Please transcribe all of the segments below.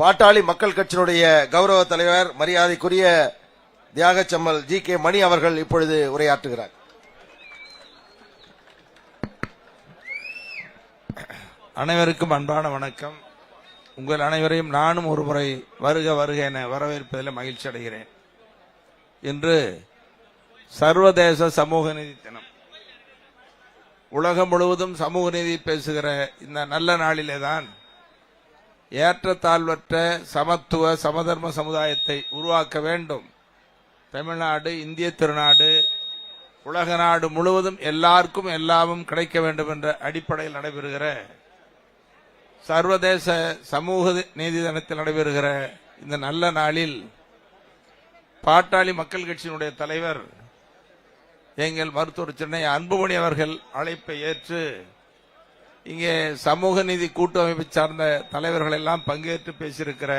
பாட்டாளி மக்கள் கட்சியினுடைய கௌரவ தலைவர் மரியாதைக்குரிய தியாகச்சம்மல் ஜி கே மணி அவர்கள் இப்பொழுது உரையாற்றுகிறார். அனைவருக்கும் அன்பான வணக்கம். உங்கள் அனைவரையும் நானும் ஒரு முறை வருக வருக என வரவேற்பதில் மகிழ்ச்சி அடைகிறேன். இன்று சர்வதேச சமூக நீதி தினம். உலகம் முழுவதும் சமூக நீதி பேசுகிற இந்த நல்ல நாளிலே தான் ஏற்றத்தாழ்வற்ற சமத்துவ சமதர்ம சமுதாயத்தை உருவாக்க வேண்டும். தமிழ்நாடு இந்திய திருநாடு உலக நாடு முழுவதும் எல்லாருக்கும் எல்லாமும் கிடைக்க வேண்டும் என்ற அடிப்படையில் நடைபெறுகிற சர்வதேச சமூக நீதி தினத்தில் நடைபெறுகிற இந்த நல்ல நாளில் பாட்டாளி மக்கள் கட்சியினுடைய தலைவர் எங்கள் மருத்துவர் சென்னை அன்புமணி அவர்கள் அழைப்பை ஏற்று இங்கே சமூக நீதி கூட்டமைப்பை சார்ந்த தலைவர்கள் எல்லாம் பங்கேற்று பேசியிருக்கிற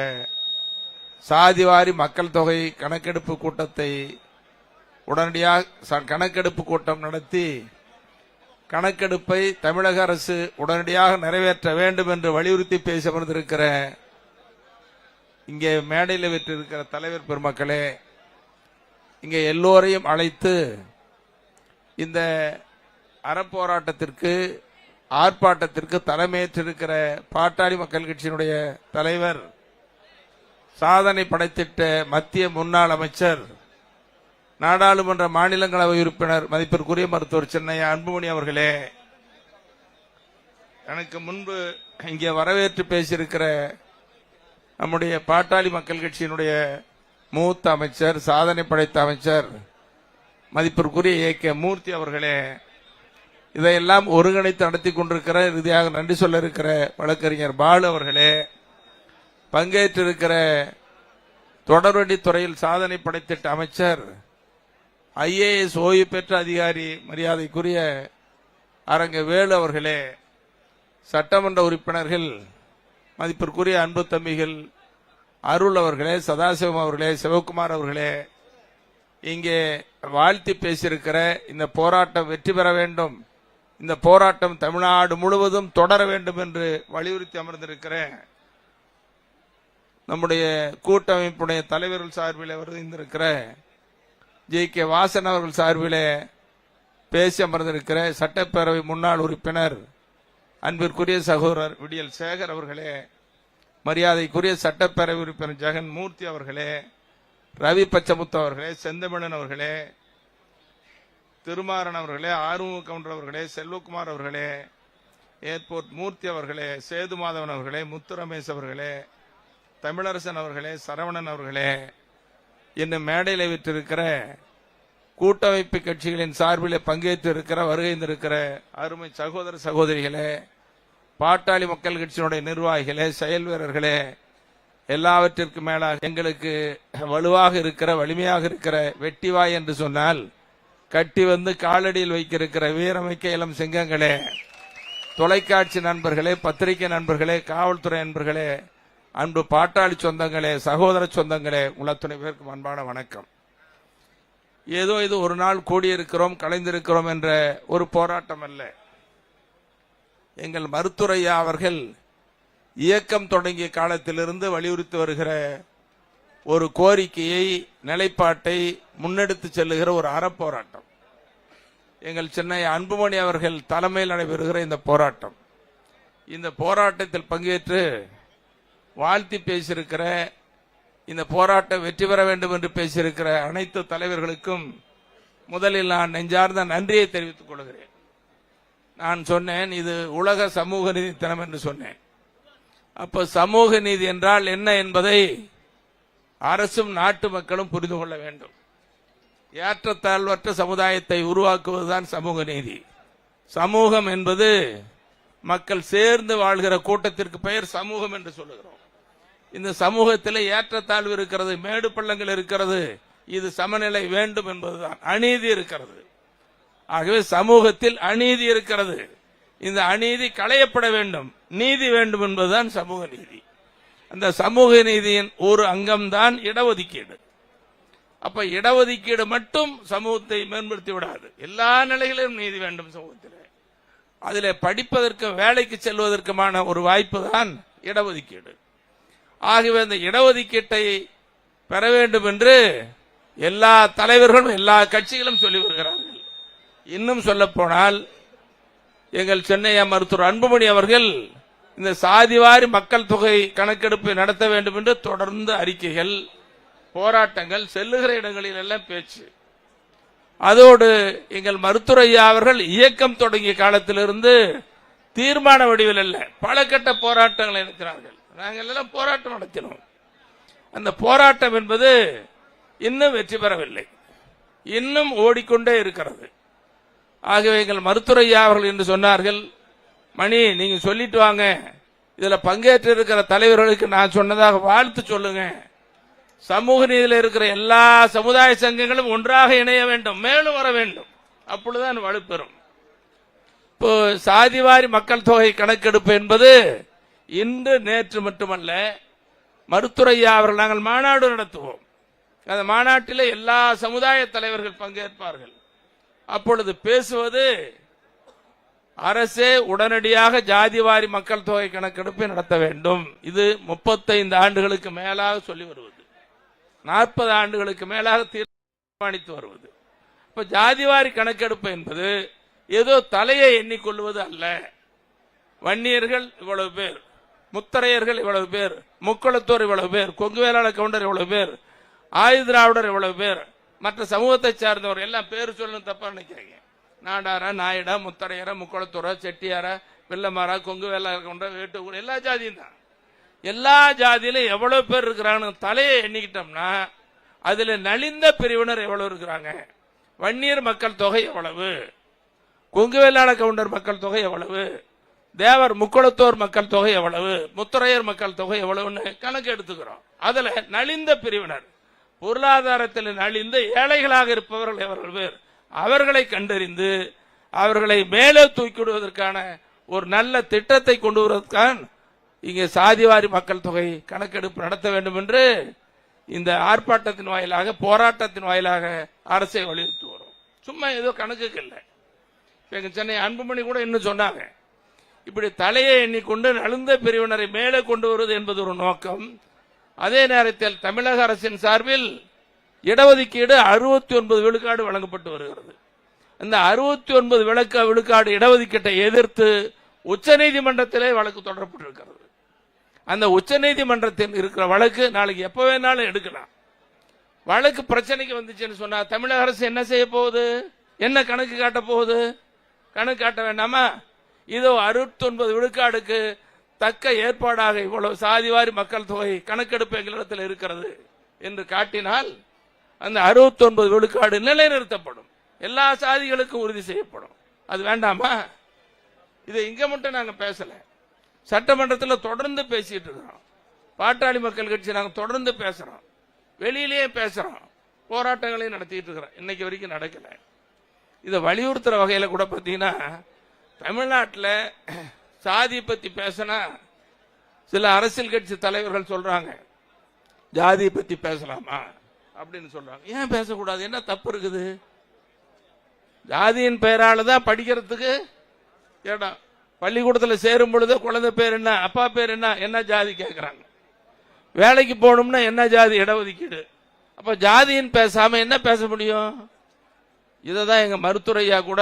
சாதிவாரி மக்கள் தொகை கணக்கெடுப்பு கூட்டத்தை உடனடியாக ச- கணக்கெடுப்பு கூட்டம் நடத்தி கணக்கெடுப்பை தமிழக அரசு உடனடியாக நிறைவேற்ற வேண்டும் என்று வலியுறுத்தி பேச அமர்ந்திருக்கிற இங்கே மேடையில் விட்டிருக்கிற தலைவர் பெருமக்களே இங்கே எல்லோரையும் அழைத்து இந்த அறப்போராட்டத்திற்கு ஆர்ப்பாட்டத்திற்கு தலைமையேற்றிருக்கிற பாட்டாளி மக்கள் கட்சியினுடைய தலைவர் சாதனை படைத்திட்ட மத்திய முன்னாள் அமைச்சர் நாடாளுமன்ற மாநிலங்களவை உறுப்பினர் மதிப்பிற்குரிய மருத்துவர் சென்னையா அன்புமணி அவர்களே எனக்கு முன்பு இங்கே வரவேற்று பேசியிருக்கிற நம்முடைய பாட்டாளி மக்கள் கட்சியினுடைய மூத்த அமைச்சர் சாதனை படைத்த அமைச்சர் மதிப்பிற்குரிய ஏ கே மூர்த்தி அவர்களே இதையெல்லாம் ஒருங்கிணைத்து நடத்தி கொண்டிருக்கிற இறுதியாக நன்றி சொல்ல இருக்கிற வழக்கறிஞர் பாலு அவர்களே பங்கேற்றிருக்கிற தொடர்வண்டி துறையில் சாதனை படைத்திட்ட அமைச்சர் ஐஏஎஸ் ஓய்வு பெற்ற அதிகாரி மரியாதைக்குரிய அரங்க வேலு அவர்களே சட்டமன்ற உறுப்பினர்கள் மதிப்பிற்குரிய அன்பு தம்பிகள் அருள் அவர்களே சதாசிவம் அவர்களே சிவகுமார் அவர்களே இங்கே வாழ்த்தி பேசியிருக்கிற இந்த போராட்டம் வெற்றி பெற வேண்டும். இந்த போராட்டம் தமிழ்நாடு முழுவதும் தொடர வேண்டும் என்று வலியுறுத்தி அமர்ந்திருக்கிறேன். நம்முடைய கூட்டமைப்புடைய தலைவர்கள் சார்பில் வருகின்றிருக்கிற ஜே. கே. வாசன் அவர்கள் சார்பில் பேசி அமர்ந்திருக்கிற சட்டப்பேரவை முன்னாள் உறுப்பினர் அன்பிற்குரிய சகோதரர் விடியல் சேகர் அவர்களே மரியாதைக்குரிய சட்டப்பேரவை உறுப்பினர் ஜெகன் மூர்த்தி அவர்களே ரவி பச்சமுத்து அவர்களே செந்தமிழன் அவர்களே திருமாறன் அவர்களே ஆறுமுக அவர்களே செல்வகுமார் அவர்களே ஏர்போர்ட் மூர்த்தி அவர்களே சேது மாதவன் அவர்களே முத்து ரமேஷ் அவர்களே தமிழரசன் அவர்களே சரவணன் அவர்களே இன்னும் மேடையில் விற்றிருக்கிற கூட்டமைப்பு கட்சிகளின் சார்பில் பங்கேற்று இருக்கிற வருகைந்திருக்கிற அருமை சகோதர சகோதரிகளே பாட்டாளி மக்கள் கட்சியினுடைய நிர்வாகிகளே செயல் வீரர்களே எல்லாவற்றிற்கும் மேலாக எங்களுக்கு வலுவாக இருக்கிற வலிமையாக இருக்கிற வெட்டிவாய் என்று சொன்னால் கட்டி வந்து காலடியில் வைக்கிருக்கிற வீரமிக்க இளம் சிங்கங்களே தொலைக்காட்சி நண்பர்களே பத்திரிகை நண்பர்களே காவல்துறை நண்பர்களே அன்பு பாட்டாளி சொந்தங்களே சகோதர சொந்தங்களே உலத்துணை பேருக்கு அன்பான வணக்கம். ஏதோ இது ஒரு நாள் கூடியிருக்கிறோம் கலைந்திருக்கிறோம் என்ற ஒரு போராட்டம் அல்ல. எங்கள் மருத்துரையா அவர்கள் இயக்கம் தொடங்கிய காலத்திலிருந்து வலியுறுத்தி வருகிற ஒரு கோரிக்கையை நிலைப்பாட்டை முன்னெடுத்து செல்லுகிற ஒரு அறப்போராட்டம். எங்கள் சென்னை அன்புமணி அவர்கள் தலைமையில் நடைபெறுகிற இந்த போராட்டம். இந்த போராட்டத்தில் பங்கேற்று வாழ்த்தி பேசியிருக்கிற இந்த போராட்டம் வெற்றி பெற வேண்டும் என்று பேசியிருக்கிற அனைத்து தலைவர்களுக்கும் முதலில் நான் நெஞ்சார்ந்த நன்றியை தெரிவித்துக் கொள்கிறேன். நான் சொன்னேன் இது உலக சமூக நீதி தினம் என்று சொன்னேன். அப்ப சமூக நீதி என்றால் என்ன என்பதை அரசும் நாட்டு மக்களும் புரிந்து கொள்ள வேண்டும். ஏற்றத்தாழ்வற்ற சமுதாயத்தை உருவாக்குவதுதான் சமூக நீதி. சமூகம் என்பது மக்கள் சேர்ந்து வாழ்கிற கூட்டத்திற்கு பெயர் சமூகம் என்று சொல்லுகிறோம். இந்த சமூகத்தில் ஏற்றத்தாழ்வு இருக்கிறது மேடு பள்ளங்கள் இருக்கிறது இது சமநிலை வேண்டும் என்பதுதான். அநீதி இருக்கிறது. ஆகவே சமூகத்தில் அநீதி இருக்கிறது. இந்த அநீதி களையப்பட வேண்டும். நீதி வேண்டும் என்பதுதான் சமூக நீதி. அந்த சமூக நீதியின் ஒரு அங்கம்தான் இடஒதுக்கீடு. அப்ப இடஒதுக்கீடு மட்டும் சமூகத்தை மேம்படுத்தி விடாது. எல்லா நிலைகளிலும் நீதி வேண்டும் சமூகத்தில். அதில் படிப்பதற்கு வேலைக்கு செல்வதற்குமான ஒரு வாய்ப்பு தான் இடஒதுக்கீடு. ஆகவே இந்த இடஒதுக்கீட்டை பெற வேண்டும் என்று எல்லா தலைவர்களும் எல்லா கட்சிகளும் சொல்லி வருகிறார்கள். இன்னும் சொல்ல போனால் எங்கள் சென்னை மருத்துவர் அன்புமணி அவர்கள் இந்த சாதிவாரி மக்கள் தொகை கணக்கெடுப்பை நடத்த வேண்டும் என்று தொடர்ந்து அறிக்கைகள் போராட்டங்கள் செல்லுகிற இடங்களில் எல்லாம் பேச்சு. அதோடு எங்கள் மருத்துவர் அவர்கள் இயக்கம் தொடங்கிய காலத்திலிருந்து தீர்மான வடிவில் அல்ல பல கட்ட போராட்டங்களை நடத்தினார்கள். நாங்கள் எல்லாம் போராட்டம் நடத்தினோம். அந்த போராட்டம் என்பது இன்னும் வெற்றி பெறவில்லை. இன்னும் ஓடிக்கொண்டே இருக்கிறது. ஆகவே எங்கள் மருத்துவர் அவர்கள் என்று சொன்னார்கள் மணி நீங்க சொல்லிட்டு வாங்க. இதுல பங்கேற்று இருக்கிற தலைவர்களுக்கு நான் சொன்னதாக வாழ்த்து சொல்லுங்க. சமூக நீதியில் இருக்கிற எல்லா சமுதாய சங்கங்களும் ஒன்றாக இணைய வேண்டும் மேலும் வர வேண்டும். அப்பொழுதுதான் வலுப்பெறும். இப்போ சாதிவாரி மக்கள் தொகை கணக்கெடுப்பு என்பது இன்று நேற்று மட்டுமல்ல மருத்துரையா அவர்கள் நாங்கள் மாநாடு நடத்துவோம். அந்த மாநாட்டில் எல்லா சமுதாய தலைவர்கள் பங்கேற்பார்கள். அப்பொழுது பேசுவது அரசே உடனடியாக ஜாதிவாரி மக்கள் தொகை கணக்கெடுப்பை நடத்த வேண்டும். இது முப்பத்தைந்து ஆண்டுகளுக்கு மேலாக சொல்லி வருவது. நாற்பது ஆண்டுகளுக்கு மேலாக தீர்மானித்து வருவது. இப்ப ஜாதிவாரி கணக்கெடுப்பு என்பது ஏதோ தலையை எண்ணிக்கொள்வது அல்ல. வன்னியர்கள் இவ்வளவு பேர் முத்தரையர்கள் இவ்வளவு பேர் முக்குளத்தோர் இவ்வளவு பேர் கொங்கு வேளாள கவுண்டர் இவ்வளவு பேர் ஆயுதிராவிடர் இவ்வளவு பேர் மற்ற சமூகத்தை சார்ந்தவர் எல்லாம் பேர் சொல்லணும் தப்பா நினைக்கிறீங்க நாடார நாயுடா முத்தரையர முக்குளத்தூரா செட்டியார வெள்ளமாரா கொங்கு வேலை கவுண்டர் வேட்டு எல்லா ஜாதியும் தான். எல்லா ஜாதியிலும் எவ்வளவு பேர் இருக்கிறாங்கன்னு தலையை எண்ணிக்கிட்டோம்னா அதுல நலிந்த பிரிவினர் எவ்வளவு இருக்கிறாங்க? வன்னியர் மக்கள் தொகை எவ்வளவு? கொங்கு வேளாள கவுண்டர் மக்கள் தொகை எவ்வளவு? தேவர் முக்குளத்தோர் மக்கள் தொகை எவ்வளவு? முத்துரையர் மக்கள் தொகை எவ்வளவுன்னு கணக்கு எடுத்துக்கிறோம். அதுல நலிந்த பிரிவினர். பொருளாதாரத்தில் நலிந்த ஏழைகளாக இருப்பவர்கள் எவர்கள் பேர்? அவர்களை கண்டறிந்து அவர்களை மேலே தூக்கிவிடுவதற்கான ஒரு நல்ல திட்டத்தை கொண்டு வருவதற்கான் இங்கே சாதிவாரி மக்கள் தொகை கணக்கெடுப்பு நடத்த வேண்டும் என்று இந்த ஆர்ப்பாட்டத்தின் வாயிலாக போராட்டத்தின் வாயிலாக அரசை வலியுறுத்தி வரும். சும்மா ஏதோ கணக்குக்கு இல்லை. எங்கள் எங்க சென்னை அன்புமணி கூட இன்னும் சொன்னாங்க இப்படி தலையை எண்ணிக்கொண்டு நலுந்த பிரிவினரை மேலே கொண்டு வருவது என்பது ஒரு நோக்கம். அதே நேரத்தில் தமிழக அரசின் சார்பில் இடஒதுக்கீடு அறுபத்தி ஒன்பது விழுக்காடு வழங்கப்பட்டு வருகிறது. இந்த அறுபத்தி ஒன்பது விளக்க விழுக்காடு இடஒதுக்கீட்டை எதிர்த்து உச்சநீதிமன்றத்திலே வழக்கு தொடரப்பட்டிருக்கிறது. அந்த உச்சநீதிமன்றத்தில் இருக்கிற வழக்கு நாளைக்கு எப்ப வேணாலும் எடுக்கலாம். வழக்கு பிரச்சனைக்கு வந்துச்சுன்னு சொன்னா தமிழக அரசு என்ன செய்ய போகுது? என்ன கணக்கு காட்ட போகுது? கணக்கு காட்ட வேண்டாமா? இதோ அறுபத்தொன்பது விழுக்காடுக்கு தக்க ஏற்பாடாக இவ்வளவு சாதிவாரி மக்கள் தொகை கணக்கெடுப்பு எங்களிடத்தில் இருக்கிறது என்று காட்டினால் அந்த அறுபத்தொன்பது விழுக்காடு நிலைநிறுத்தப்படும். எல்லா சாதிகளுக்கும் உறுதி செய்யப்படும். அது வேண்டாமா? இதை இங்க மட்டும் நாங்க பேசல. சட்டமன்றத்தில் தொடர்ந்து பேசிட்டு இருக்கிறோம். பாட்டாளி மக்கள் கட்சி நாங்கள் தொடர்ந்து பேசுறோம். வெளியிலேயே பேசுறோம். போராட்டங்களையும் நடத்திட்டு இருக்கிறோம். இன்னைக்கு வரைக்கும் நடக்கல. இதை வலியுறுத்துற வகையில கூட பார்த்தீங்கன்னா தமிழ்நாட்டில் சாதி பத்தி பேசினா சில அரசியல் கட்சி தலைவர்கள் சொல்றாங்க. ஜாதி பத்தி பேசலாமா? அப்படின்னு சொல்றாங்க. ஏன் பேசக்கூடாது? என்ன தப்பு இருக்குது? ஜாதியின் பெயரால தான் படிக்கிறதுக்கு இடம். பள்ளிக்கூடத்தில் சேரும் பொழுது குழந்தை பேர் என்ன அப்பா பேர் என்ன என்ன ஜாதி கேட்குறாங்க வேலைக்கு போகணும்னா என்ன ஜாதி இடஒதுக்கீடு? அப்போ ஜாதியின் பேசாமல் என்ன பேச முடியும்? இதை தான் எங்கள் மருத்துவரையா கூட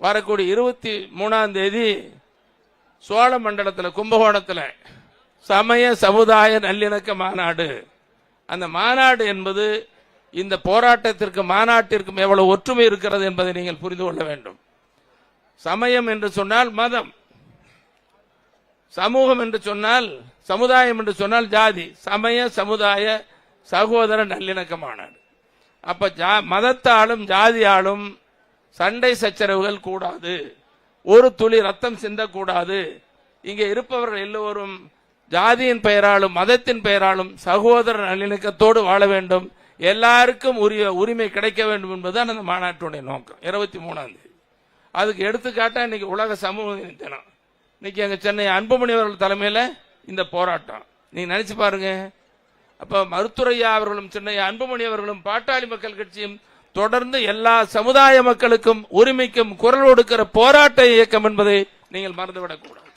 வரக்கூடிய இருபத்தி மூணாம் தேதி சோழ மண்டலத்தில் கும்பகோணத்தில் சமய சமுதாய நல்லிணக்க மாநாடு அந்த மாநாடு என்பது இந்த போராட்டத்திற்கு மாநாட்டிற்கும் எவ்வளவு ஒற்றுமை இருக்கிறது என்பதை நீங்கள் புரிந்து கொள்ள வேண்டும். சமயம் என்று சொன்னால் மதம். சமூகம் என்று சொன்னால் சமுதாயம் என்று சொன்னால் ஜாதி. சமய சமுதாய சகோதர நல்லிணக்க மாநாடு அப்ப ஜா- மதத்தாலும் ஜாதியாலும் சண்டை சச்சரவுகள் கூடாது. ஒரு துளி ரத்தம் சிந்தக்கூடாது. இங்கே இருப்பவர்கள் எல்லோரும் ஜாதியின் பெயராலும் மதத்தின் பெயராலும் சகோதர நல்லிணக்கத்தோடு வாழ வேண்டும். எல்லாருக்கும் உரிய உரிமை கிடைக்க வேண்டும் என்பதுதான் அந்த மாநாட்டுடைய நோக்கம். இருபத்தி மூணாம் தேதி. அதுக்கு எடுத்துக்காட்டா இன்னைக்கு உலக சமூக தினம். இன்னைக்கு எங்க சென்னை அன்புமணி அவர்கள் தலைமையில இந்த போராட்டம். நீங்க நினைச்சு பாருங்க. அப்ப மருத்துரையா அவர்களும் சென்னை அன்புமணி அவர்களும் பாட்டாளி மக்கள் கட்சியும் தொடர்ந்து எல்லா சமுதாய மக்களுக்கும் உரிமைக்கும் குரல் கொடுக்கிற போராட்ட இயக்கம் என்பதை நீங்கள் மறந்துவிடக்கூடாது.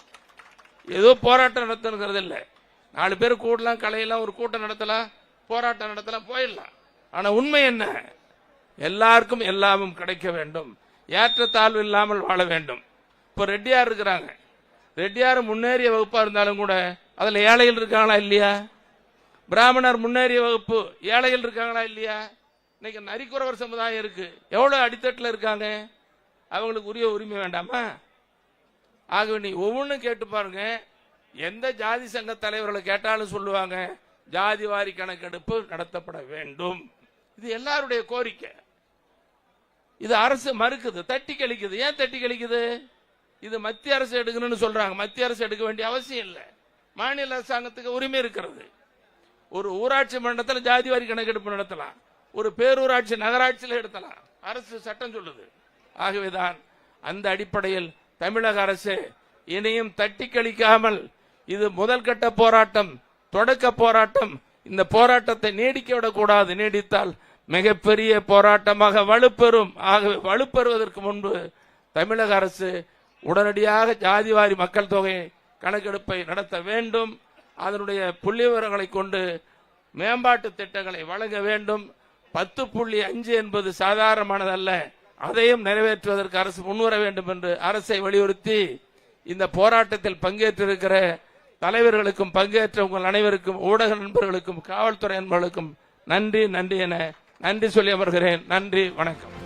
ஏதோ போராட்டம் நடத்தணுங்கிறது இல்லை. நாலு பேர் கூடலாம் கலையெல்லாம் ஒரு கூட்டம் நடத்தலாம் போராட்டம் நடத்தலாம் போயிடலாம். ஆனால் உண்மை என்ன? எல்லாருக்கும் எல்லாமும் கிடைக்க வேண்டும். ஏற்றத்தாழ்வு இல்லாமல் வாழ வேண்டும். இப்போ ரெட்டியார் இருக்கிறாங்க. ரெட்டியார் முன்னேறிய வகுப்பாக இருந்தாலும் கூட அதில் ஏழைகள் இருக்காங்களா இல்லையா? பிராமணர் முன்னேறிய வகுப்பு ஏழைகள் இருக்காங்களா இல்லையா? இன்னைக்கு நரிக்குறவர் சமுதாயம் இருக்கு. எவ்வளோ அடித்தட்டில் இருக்காங்க? அவங்களுக்கு உரிய உரிமை வேண்டாமா? ஆகவே நீ ஒவ்வொன்றும் கேட்டு பாருங்க. எந்த ஜாதி சங்க தலைவர்களை கேட்டாலும் சொல்லுவாங்க ஜாதி வாரி கணக்கெடுப்பு நடத்தப்பட வேண்டும். இது எல்லாருடைய கோரிக்கை. இது அரசு மறுக்குது தட்டி கழிக்குது. ஏன் தட்டி கழிக்குது? இது மத்திய அரசு எடுக்கணும்னு சொல்றாங்க. மத்திய அரசு எடுக்க வேண்டிய அவசியம் இல்லை. மாநில அரசாங்கத்துக்கு உரிமை இருக்கிறது. ஒரு ஊராட்சி மன்றத்தில் ஜாதி வாரி கணக்கெடுப்பு நடத்தலாம். ஒரு பேரூராட்சி நகராட்சியில் எடுத்தலாம். அரசு சட்டம் சொல்லுது. ஆகவேதான் அந்த அடிப்படையில் தமிழக அரசு இனியும் தட்டி கழிக்காமல் இது முதல் கட்ட போராட்டம் தொடக்க போராட்டம். இந்த போராட்டத்தை நீடிக்க விடக்கூடாது. நீடித்தால் மிகப்பெரிய போராட்டமாக வலுப்பெறும். ஆகவே வலுப்பெறுவதற்கு முன்பு தமிழக அரசு உடனடியாக ஜாதிவாரி மக்கள் தொகை கணக்கெடுப்பை நடத்த வேண்டும். அதனுடைய புள்ளி விவரங்களை கொண்டு மேம்பாட்டு திட்டங்களை வழங்க வேண்டும். பத்து புள்ளி அஞ்சு என்பது சாதாரணமானதல்ல. அதையும் நிறைவேற்றுவதற்கு அரசு முன்வர வேண்டும் என்று அரசை வலியுறுத்தி இந்த போராட்டத்தில் பங்கேற்றிருக்கிற தலைவர்களுக்கும் பங்கேற்ற உங்கள் அனைவருக்கும் ஊடக நண்பர்களுக்கும் காவல்துறை நண்பர்களுக்கும் நன்றி நன்றி என நன்றி சொல்லி அமர்கிறேன். நன்றி வணக்கம்.